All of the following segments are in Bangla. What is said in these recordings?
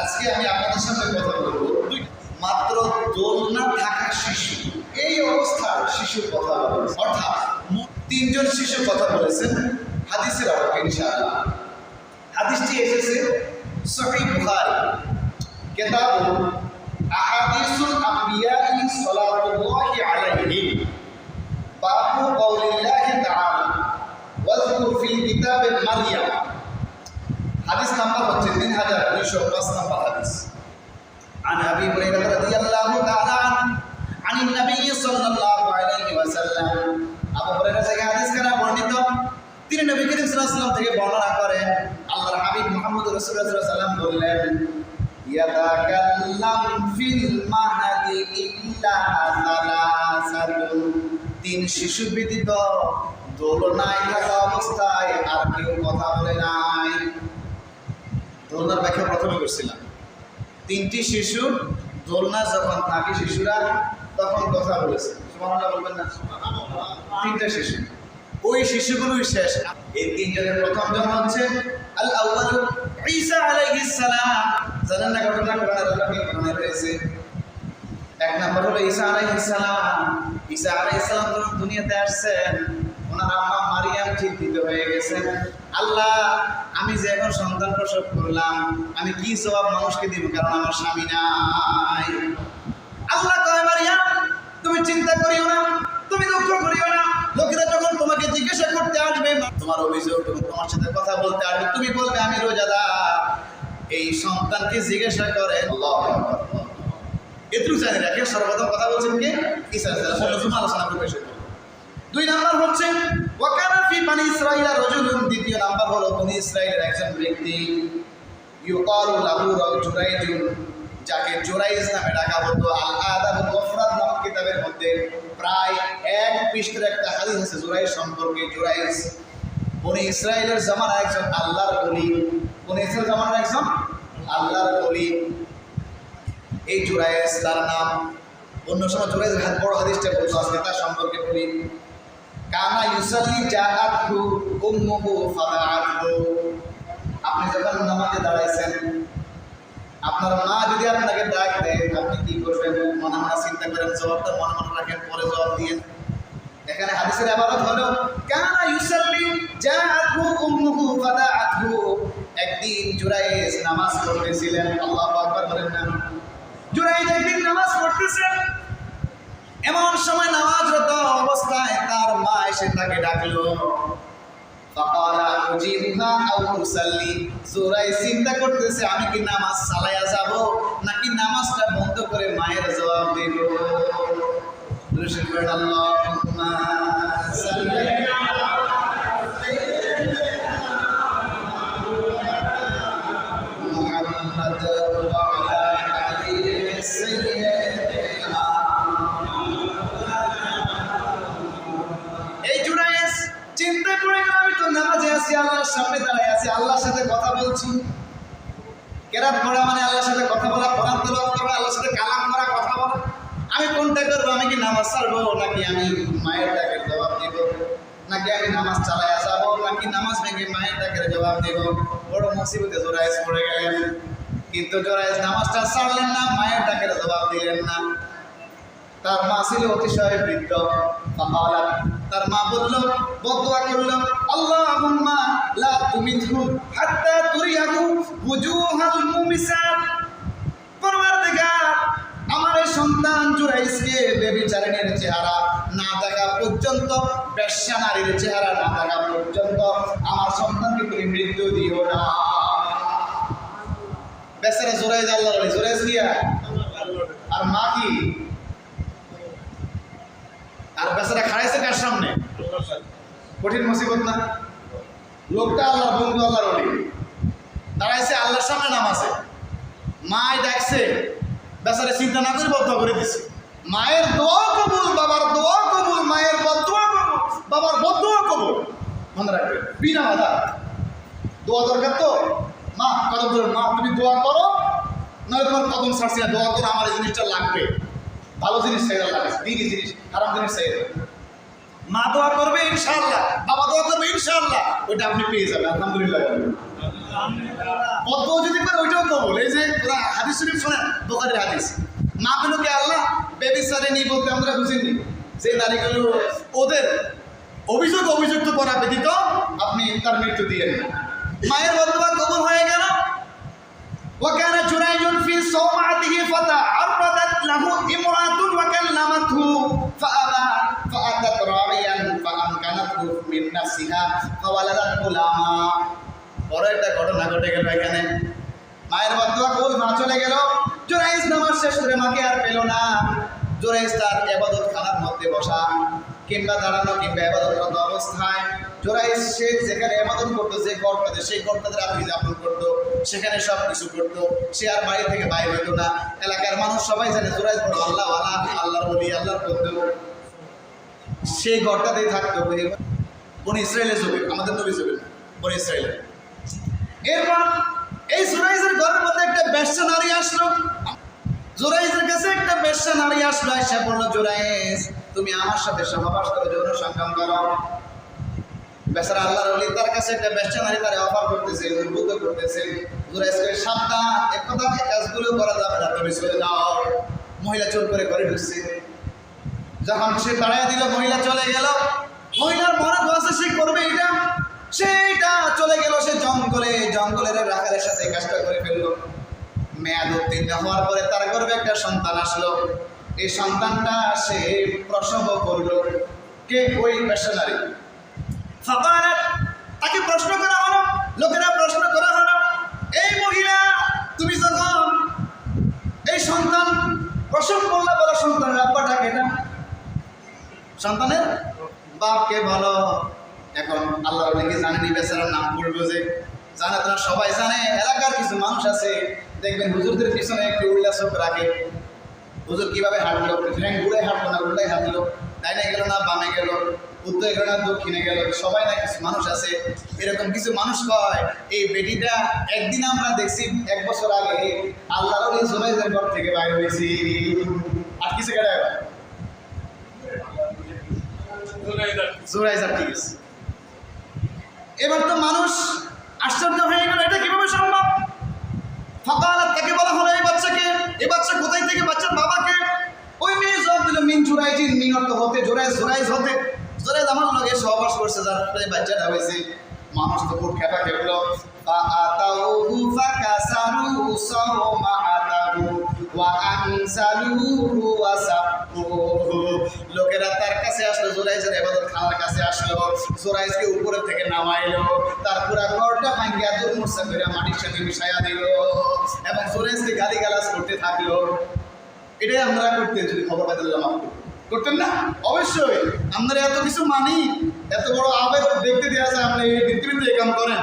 আজকে আমি আপনাদের সামনে কথা বলব। মাত্র দোলনা থাকা শিশু, এই অবস্থার শিশুর কথা অর্থাৎ তিনজন শিশু কথা বলেছেন, হাদিসের ইনশাআল্লাহ। হাদিসটি এসেছে সহি বুখারী। কিতাব, আহাদিসুল আলাইহিম বাবু কওলিল্লাহি তাআলা, ওয়াজকুর ফিল হাদিস নাম্বার হাজার দুইশো পাঁচ নাম্বার হাদিস عن ابي هريره رضي الله تعالى عنه عن النبي صلى الله عليه وسلم আবু হুরায়রা থেকে হাদিস কারা বর্ণিত তিনি নবী করিম সাল্লাল্লাহু আলাইহি ওয়াসাল্লাম থেকে বর্ণনা করেন আল্লাহর হাবিব মুহাম্মদ রাসূলুল্লাহ সাল্লাল্লাহু আলাইহি ওয়াসাল্লাম বললেন ইয়াতাকাল্লাম ফিল মাহাদি ইল্লা সালাসাতুন তিন শিশু ব্যতীত দোলনায় থাকা দোলনার ব্যাখ্যা প্রথমে করছিলাম। তিনটি শিশু, দোলনা যখন থাকে শিশুরা, তখন কথা বলেছে। সুবহানাল্লাহ বলবেন না? তিনটা শিশু। ওই শিশুগুলোই শেষ। এই তিনজনের প্রথম হচ্ছে আল ঈসা আলাইহিস সালাম। জানেন না ঘটনা? কোরআনের রয়েছে? এক নম্বর হলো ঈসা আলাইহিস সালাম। ঈসা আলাইহিস সালাম যখন দুনিয়াতে আসছেন ওনার আম্মা মারিয়াম চিন্তিত হয়ে গেছেন আল্লাহ, আমি যে এখন সন্তান প্রসব করলাম, আমি কি জবাব মানুষকে দিব কারণ আমার স্বামী নাই? আল্লাহ কয়, মারিয়াম, তুমি চিন্তা করিও না, তুমি দুঃখ করিও না। লোকেরা যখন তোমাকে জিজ্ঞাসা করতে আসবে তোমার অভিযোগ যখন তোমার সাথে কথা বলতে আসবে, তুমি বলবে আমি রোজাদার। এই সন্তানকে জিজ্ঞাসা করে। এটুকু জানি রাখে সর্বপ্রথম কথা বলছেন কে? আলোচনা করবে দুই নাম্বার হচ্ছে, ওয়াকানা ফি বানি ইসরাইল রাজুলুন দ্বিতীয় নাম্বার হলো, বনি ইসরাইলের একজন ব্যক্তি ইউকালু লাহু জুরাইজুন যাকে জুরাইজ নামে ডাকা হতো। আল আদাবুল মুফরাদ নামক কিতাবের মধ্যে প্রায় এক পৃষ্ঠের একটা হাদিস আছে জুরাইজ সম্পর্কে। জুরাইজ, বনি ইসরাইলের জামানা একজন আল্লাহর ওলি বনি ইসরাইল জামানার একজন আল্লাহর ওলি এই জুরাইজ তার নাম। অন্য সময় জুরাইজের বড় হাদিসটা বলতো আজকে তার সম্পর্কে বলি। কানা ইউসাল্লি জাআতহু উম্মুহু ফাদাআতহু। আপনি যখন নামাজে দাঁড়াইছেন, আপনার মা যদি আপনাকে ডাক দেয়, আপনি কি করবেন? মনে মনে চিন্তা করেন, জবাবটা মনে মনে রাখেন, পরে জবাব দিয়ে এখানে হাদিসের আবারত হলো, কানা ইউসাল্লি জাআতহু উম্মুহু ফাদাআতহু। একদিন জুরাইজ নামাজ পড়তেছিলেন, আল্লাহু আকবার বলেন না। জুরাইজ একদিন নামাজ পড়তেছেন এমন সময় নামাজরত অবস্থায় তার মা এসে তাকে ডাকলো। চিন্তা করতেছে, আমি কি নামাজ নাকি নামাজটা বন্ধ করে মায়ের জবাব দেব? রসুল সামনে আল্লাহর সাথে কথা বলছি। কেরাত পড়া মানে আল্লাহর সাথে কথা বলা, কোরআন তেলাওয়াত করা, আল্লাহর সাথে কালাম করা, কথা বলা। আমি কোনটা করব? আমি কি নামাজ ছাড়বো? নাকি আমি মায়ের ডাকের জবাব দিব? নাকি আমি নামাজ চালাইয়া যাব? নাকি নামাজ ভেঙে মায়ের ডাকের জবাব দিব? বড় মুসিবতে জোরাইজ পড়ে গেলেন। কিন্তু জোরাইজ নামাজটা ছাড়লেন না, মায়ের ডাকের জবাব দিলেন না। তার মা ছিল অতিশয় বৃদ্ধ। তার মা বলল, বদুয়া করল আল্লাহুম্মা লা তুমিতহু হাত্তা তুরিয়াহু wujuhal মুমিসাত। পরওয়ারদিগার আমার এই সন্তান জুরাইসকে বেবিচারিণীর চেহারা না দেখা পর্যন্ত বেশ্যা নারীর চেহারা না দেখা পর্যন্ত আমার সন্তানকে তুমি মৃত্যু দিও না। বেচারা জোরাইজ আল্লাহ জোরাইজ দিয়া আর মা কি? আর বেচারা খাড়াইছে কার সামনে? কঠিন মুসিবত না? লোকটা আল্লাহ বন্ধু, আল্লাহর অলি দাঁড়াইছে, আল্লাহর সামনে নামাছে মায় ডাকছে, বেচারা চিন্তা না করে বদ্ধ করে দিছে। মায়ের দোয়া কবুল, বাবার দোয়া কবুল, মায়ের বদুয়া কবুল, বাবার বদুয়া কবুল। মনে রাখবে, বিনা বাধা। দোয়া দরকার তো? মা, কদম মা, তুমি দোয়া করো নয় তোমার কদম ছাড়ছি না, দোয়া করো, আমার এই জিনিসটা লাগবে। ভালো জিনিস চাই আল্লাহ দিনই জিনিস, খারাপ জিনিস চাই মা দোয়া করবে ইনশাআল্লাহ, বাবা দোয়া করবে ইনশাআল্লাহ, ওইটা আপনি পেয়ে যাবেন, আলহামদুলিল্লাহ। যদি পারে ওইটাও কবল। এই যে ওরা হাদিস শরীফ শোনেন হাদিস। মা আল্লাহ, বেবি সারে বলতে আমরা বুঝিনি যে নারীগুলো ওদের অভিযোগ অভিযুক্ত করা ব্যতীত আপনি তার মৃত্যু দিয়ে নেন মায়ের বদবা কবল হয়ে গেল। চুরাই চুরাইজন ফি সৌমাতিহি له امرأة وكلمته فأبى فأتت راعيا فأمكنته من نفسها فولدت غلاما বড় একটা ঘটনা ঘটে গেল এখানে মায়ের বদুয়া কবুল মা চলে গেল জোরাইজ নামাজ শেষ করে মাকে আর পেল না জোরাইজ তার এবাদত খানার মধ্যে বসা কিংবা দাঁড়ানো কিংবা এবাদতরত অবস্থায় জোরাইজ সে যেখানে এবাদত করতো, যে গড়টাতে সেই গড়টাতে রাত্রি যাপন করতো, সেখানে সব কিছু করতো, সে আর বাড়ি থেকে বাইরে হতো না। এলাকার মানুষ সবাই জানে জোরাইজ বড় আল্লাহ আল্লাহ আল্লাহর বলি আল্লাহর বন্ধু। সেই গড়টাতেই থাকতো বনি ইসরায়েলের যুগে আমাদের নবী যুগে বনি ইসরায়েলের এরপর এই জুরাইজের ঘরের মধ্যে একটা ব্যবসা নারী আসলো। জুরাইজের কাছে একটা ব্যবসা নারী আসলো, এসে বলল, জুরাইজ তুমি আমার সাথে সহবাস করো, যৌন সংগ্রাম করো। বেচারা আল্লাহর অলি তার কাছে একটা ব্যবসা নারী তারা অফার করতেছে, উদ্বুদ্ধ করতেছে। সাবধান, এক কথা কাজগুলো করা যাবে না, তুমি চলে যাও। মহিলা চোর করে ঘরে ঢুকছে। যখন সে দাঁড়ায় দিল, মহিলা চলে গেল। মহিলার মনে আছে, সে করবে এটা সেইটা চলে গেল, সে জঙ্গলে, জঙ্গলের রাখালের সাথে কাজটা করে ফেলল। মেয়াদ উত্তীর্ণ হওয়ার পরে তার গর্বে একটা সন্তান আসলো। এই সন্তানটা সে প্রসব করল, কে? ওই ফাকালাত তাকে প্রশ্ন করা হলো, লোকেরা প্রশ্ন করা হলো, এই মহিলা, তুমি যখন এই সন্তান প্রসব করলে বলো সন্তানের আব্বাটা কেটা? সন্তানের বাপকে ভালো এখন আল্লাহ অনেকে জানেনি বেচারার নাম পড়বে যে? জানে, তারা সবাই জানে, এলাকার কিছু মানুষ আছে, দেখবেন হুজুরদের পিছনে একটু উল্লাসক রাখে। হুজুর কীভাবে হাঁটলো ঠ্যাং ঘুরে হাঁটলো না উল্টাই হাঁটলো ডাইনে গেল না বামে গেল? উত্তরে গেল না দক্ষিণে গেল? সবাই না কিছু মানুষ আছে? এরকম কিছু মানুষ কয় এই বেটিটা একদিন আমরা দেখছি এক বছর আগে আল্লাহর ওই জোরাইজের ঘর থেকে বাইরে হয়েছি। আর কিছু কেটে জোরাইজার ঠিক আছে। এবার তো মানুষ আশ্চর্য হয়ে গেল এটা কীভাবে সম্ভব? ফকালাত তাকে বলা হলো এই বাচ্চাকে? এই বাচ্চা কোথায় থেকে? বাচ্চার বাবাকে? ওই মেয়ে জবাব দিল, মিন মিন অর্থ হতে, জোরাইজ জোরাইজ হতে। জোরাইজ আমার লগে সহবাস করছে, যার এই বাচ্চাটা হয়েছে। মানুষ তো খুব খেপা খেপলো। ফাআতাউহু ফাকাসারু সাওমাআতাহু ওয়া আনসালুহু ওয়া আসলো জোরাইজকে উপরে থেকে নামাইলো, তার পুরা ঘরটা ভাঙ্গিয়া দুর্মূর্ছা করে মাটির সাথে মিশাইয়া দিল এবং জোরাইজকে গালি গালাজ করতে থাকল। এটাই আমরা করতে যদি খবর পাইতাম আপনি করতেন না? অবশ্যই। আমরা এত কিছু মানি, এত বড় আবেগ দেখতে দেওয়া যায় আমরা এই পৃথিবীতে কাম করেন।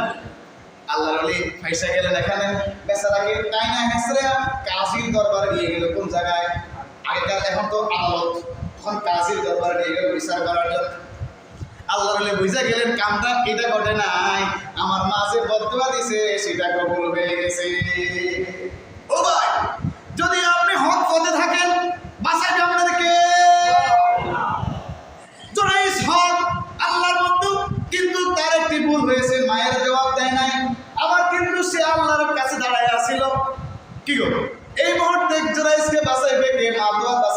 আল্লাহ আলী ফাইসা গেলেন এখানে বেচারাকে তাই না হেসরে কাজির দরবারে নিয়ে গেল কোন জায়গায়? আগেকার এখন তো আদালত। তখন কাজির দরবারে নিয়ে গেল বিচার করার জন্য। আল্লাহ আলী বুঝা গেলেন, কামটা এটা ঘটে নাই। আমার মা যে বদুয়া দিছে, সেটা কবুল হয়ে গেছে। ও ভাই, যদি আপনি হক পথে থাকেন বাসায় আপনাদেরকে। আল্লাহর কিন্তু তার হয়েছে, মায়ের জবাব দেয় নাই। আবার কিন্তু সে আল্লাহর কাছে কি গো? এই মুহূর্তে জোরাইসকে কে? মা তো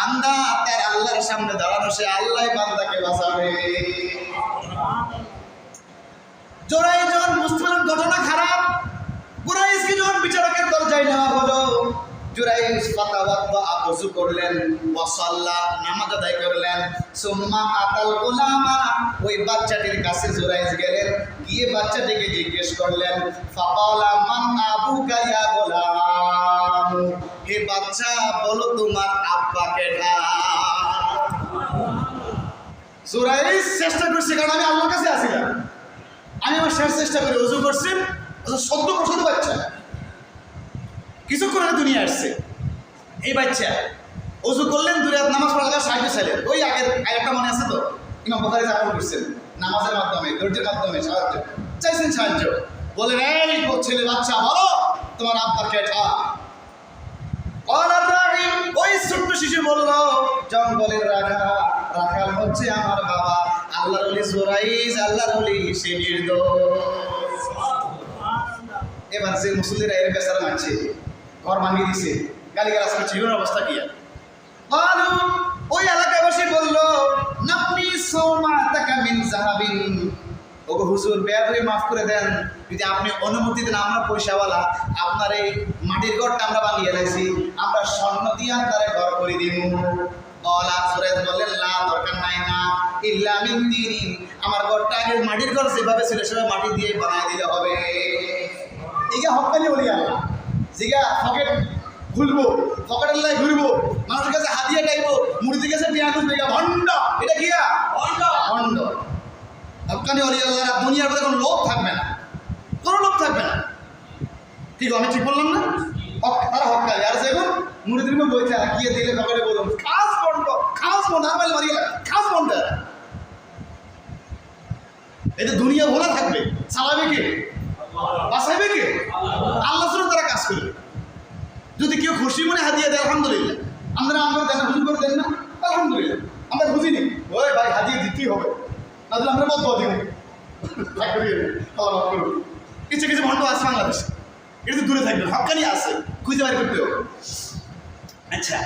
বান্দা তার আল্লাহর সামনে দাঁড়ানো, সে আল্লাহ বান্দাকে বাঁচাবে। জোরাই যখন পারলেন ঘটনা খারাপ। কুরাইশকে যখন বিচারকের দরজায় নেওয়া হলো করলেন আতাল গোলামা ওই গেলেন, গিয়ে বাচ্চাটিকে জিজ্ঞেস করলেন গোলাম? হে বাচ্চা বলো তোমার আব্বা কেডা? জুরাইজ চেষ্টা করছে, কারণ আমি আল্লাহর কাছে আসিলাম আমি আমার শেষ চেষ্টা করি উজু করছি সদ্য প্রসন্ন বাচ্চা। কিছুক্ষণ আগে দুনিয়া আসছে। এই বাচ্চা উজু করলেন দূরে নামাজ পড়া সাহায্য চাইলেন। ওই আগের আরেকটা মনে আছে তো? ইমাম বোখারি যাপন করছেন নামাজের মাধ্যমে, ধৈর্যের মাধ্যমে সাহায্য চাইছেন সাহায্য। বলেন, এই ছেলে বাচ্চা, বলো তোমার আব্বা কেঠা ওই ছোট্ট শিশু বলল, জঙ্গলের রাখা, রাখাল হচ্ছে আমার বাবা। আল্লাহর অলি জোরাইজ আল্লাহর অলি সে নির্দোষ। এবার যে মুসল্লিরা এর বেচারা মানছে ঘর ভাঙিয়ে দিছে গালি গালাজ করছে, এগুলোর অবস্থা কি ওই এলাকাবাসী বলল নাপনি সোমা তাকা মিন জাহাবিন। ওগো হুজুর বেয়াদ হয়ে মাফ করে দেন। যদি আপনি অনুমতি দেন আমরা পয়সাওয়ালা আপনার এই মাটির ঘরটা আমরা বানিয়ে লাইছি। আমরা স্বর্ণ দিয়ে আপনারে ঘর করে দিব অলা সুরেজ বললেন লা দরকার নাই না। ইল্লা মিন তিনিন। আমার ঘরটা আগে মাটির ঘর যেভাবে ছিল সেভাবে মাটি দিয়ে বানায় দিলে হবে। ইগা হকানি বলি আল্লাহ। জিগা পকেট খুলবো পকেটের লাই ঘুরবো মানুষের কাছে হাতিয়ে টাইবো মুড়িদের কাছে পেঁয়া খুঁজবে ভণ্ড। এটা কি ভণ্ড। ভণ্ড। হকানি অলি আল্লাহরা দুনিয়ার মধ্যে কোনো লোভ থাকবে না। কোনো লোভ থাকবে না। ঠিক আমি ঠিক বললাম না? তারা হকানি। আর সেগুন মুড়িদের মধ্যে বইতে গিয়ে দিলে পকেটে বলুন খাস বন্ড খাস বন্ড আর মারি গেল খাস বন্ড এটা দুনিয়া ভোলা থাকবে, চালাবে কে? বাঁচাইবে কে? আল্লাহ শুনে তারা কাজ করবে। যদি কেউ খুশি মনে হাতিয়ে দেয় আলহামদুলিল্লাহ। আমরা আমরা দেন খুশি করে দেন না, আলহামদুলিল্লাহ আমরা বুঝিনি ওই ভাই হাতিয়ে দিতেই হবে না দিলে আমরা দিব। কিছু কিছু ভণ্ড আছে বাংলাদেশে। এটা তো দূরে থাকবে হকানি আছে। খুঁজে বের করতে হবে। আচ্ছা।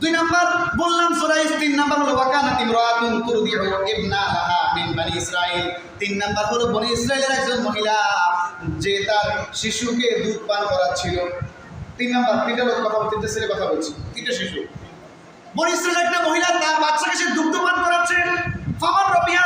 দুই নাম্বার বললাম সুরাইজ তিন নাম্বার হলো, ওয়াকানা তিমরাতুন তুরদিউ ইবনা লাহা মিন বানি ইসরাইল। তিন নাম্বার হলো, বনি ইসরাইলের একজন মহিলা, যে তার শিশুকে দুধ পান করাচ্ছিল। তিন নাম্বার, তিনটা লোক কথা তিনটা ছেলে কথা বলছি। তিনটা শিশু। বনি ইসরাইলের একটা মহিলা, তার বাচ্চাকে সে দুগ্ধ পান করাচ্ছে। ফামান রবিহা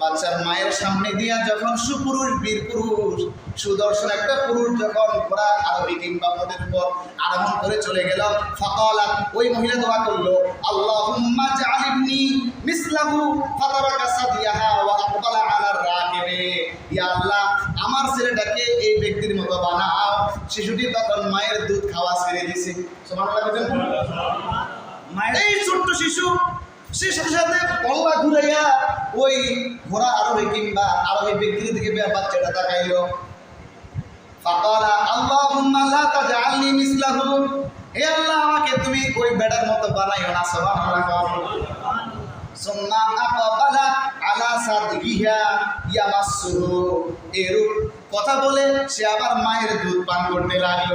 বাচ্চার মায়ের সামনে দিয়া যখন সুপুরুষ বীর পুরুষ সুদর্শন একটা পুরুষ যখন ঘোড়া আরোহী কিংবা পদের উপর আরোহণ করে চলে গেল ফকালাত ওই মহিলা দোয়া করল আল্লাহুম্মা জাআলিবনি মিসলাহু ফাতারাকা সাদিয়াহা ওয়া আকবালা আলার রাকিবে। ইয়া আল্লাহ আমার ছেলেটাকে এই ব্যক্তির মতো বানাও। শিশুটি তখন মায়ের দুধ খাওয়া ছেড়ে দিছে। সুবহানাল্লাহ। মায়ের এই ছোট্ট শিশু সে সাথে সাথে পল্লা ঘুরাইয়া ওই ঘোড়া আরোহী কিংবা আরোহী ব্যক্তির দিকে বাচ্চাটা তাকাইল। হে আল্লাহ, আমাকে তুমি ওই বেটার মতো না আলা এরূপ কথা বলে সে আবার মায়ের দুধ পান করতে লাগল।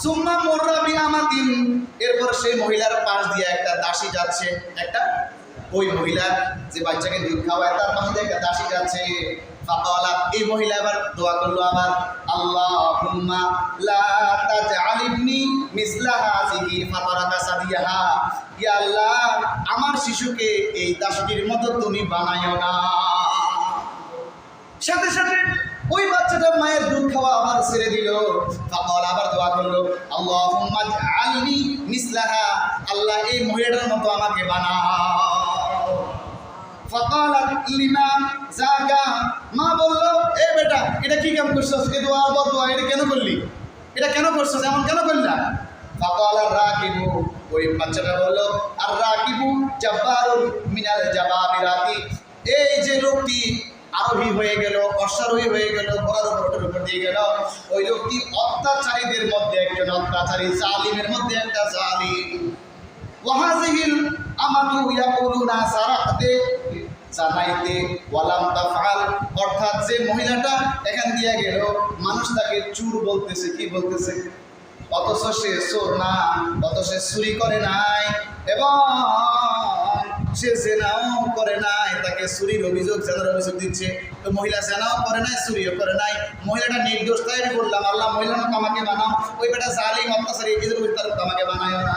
সুম্মা মোররা বিয়ামাতিন এরপর সেই মহিলার পাশ দিয়ে একটা দাসী যাচ্ছে। একটা ওই মহিলা যে বাচ্চাকে দুধ খাওয়ায়, তার পাশে একটা দাসী যাচ্ছে এই মহিলা আবার দোয়া করল আবার, আল্লাহুম্মা লা তাজআলিবনি মিসলা হাযিহি ফাতারাকা সাদিয়াহা ইয়া আল্লাহ, আমার শিশুকে এই দাসীটির মতো তুমি বানায়ো না। সাথে সাথে ওই বাচ্চাটা মায়ের দুধ খাওয়া আবার ছেড়ে দিল। ফাকাল আবার দোয়া করল, আল্লাহুম্মা আলনি মিসলাহা, আল্লাহ এই মহিলাটার মতো আমাকে জাকা মা বলল, এ বেটা, এটা কি এটা কেন এটা কেন কেন ওই বাচ্চাটা আর এই যে লোকটি আরোহী হয়ে গেল, অশ্বারোহী হয়ে গেল, ঘোড়ার উপর দিয়ে গেল। ওই লোকটি অত্যাচারীদের মধ্যে একজন অত্যাচারী, জালিমের মধ্যে একটা জালিম। ওয়াহাজিহিল আমাতু ইয়াকুলুনা সারাতে জানাইতে, ওয়ালাম তাফআল। অর্থাৎ যে মহিলাটা এখান দিয়ে গেল, মানুষ তাকে চুর বলতেছে, কি বলতেছে? অথচ সে চোর না, অথচ সে চুরি করে নাই। এবং সে জেনাও করে নাই, তাকে চুরির অভিযোগ জেনার অভিযোগ দিচ্ছে। তো মহিলা জেনাও করে নাই, চুরিও করে নাই। মহিলাটা নির্দোষ, তাই আমি বললাম, আল্লাহ মহিলা আমাকে বানাও। ওই বেটা জালিম, অত্যাচারী এদের তার আমাকে বানায় না।